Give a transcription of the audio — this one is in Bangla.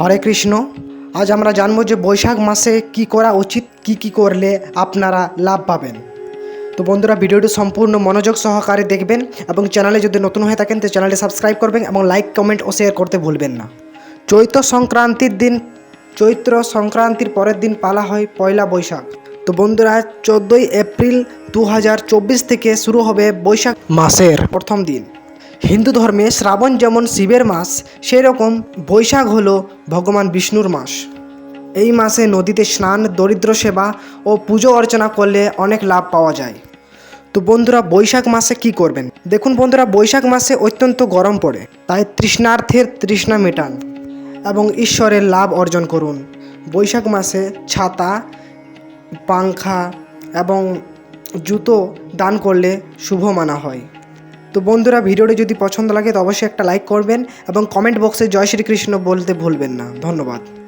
হরে কৃষ্ণ। আজ আমরা জানব যে বৈশাখ মাসে কি করা উচিত, কি কি করলে আপনারা লাভ পাবেন। তো বন্ধুরা, ভিডিওটি সম্পূর্ণ মনোযোগ সহকারে দেখবেন এবং চ্যানেলে যদি নতুন হয়ে থাকেন, তো চ্যানেলটি সাবস্ক্রাইব করবেন এবং লাইক, কমেন্ট ও শেয়ার করতে ভুলবেন না। চৈত্র সংক্রান্তির দিন, চৈত্র সংক্রান্তির পরের দিন পালা হয় পয়লা বৈশাখ। তো বন্ধুরা চোদ্দোই এপ্রিল দু হাজার চব্বিশ থেকে শুরু হবে বৈশাখ মাসের প্রথম দিন। হিন্দু ধর্মে শ্রাবণ যেমন শিবের মাস সেই রকম বৈশাখ হল ভগবান বিষ্ণুর মাস। এই মাসে নদীতে স্নান, দরিদ্র সেবা ও পুজো অর্চনা করলে অনেক লাভ পাওয়া যায়। তো বন্ধুরা, বৈশাখ মাসে কি করবেন? দেখুন বন্ধুরা, বৈশাখ মাসে অত্যন্ত গরম পড়ে, তাই তৃষ্ণার্থের তৃষ্ণা মেটান এবং ঈশ্বরের লাভ অর্জন করুন। বৈশাখ মাসে ছাতা, পাংখা এবং জুতো দান করলে শুভ মানা হয়। তো বন্ধুরা ভিডিওটি যদি পছন্দ লাগে তো অবশ্যই একটা লাইক করবেন এবং কমেন্ট বক্সে জয় শ্রীকৃষ্ণ বলতে ভুলবেন না। ধন্যবাদ।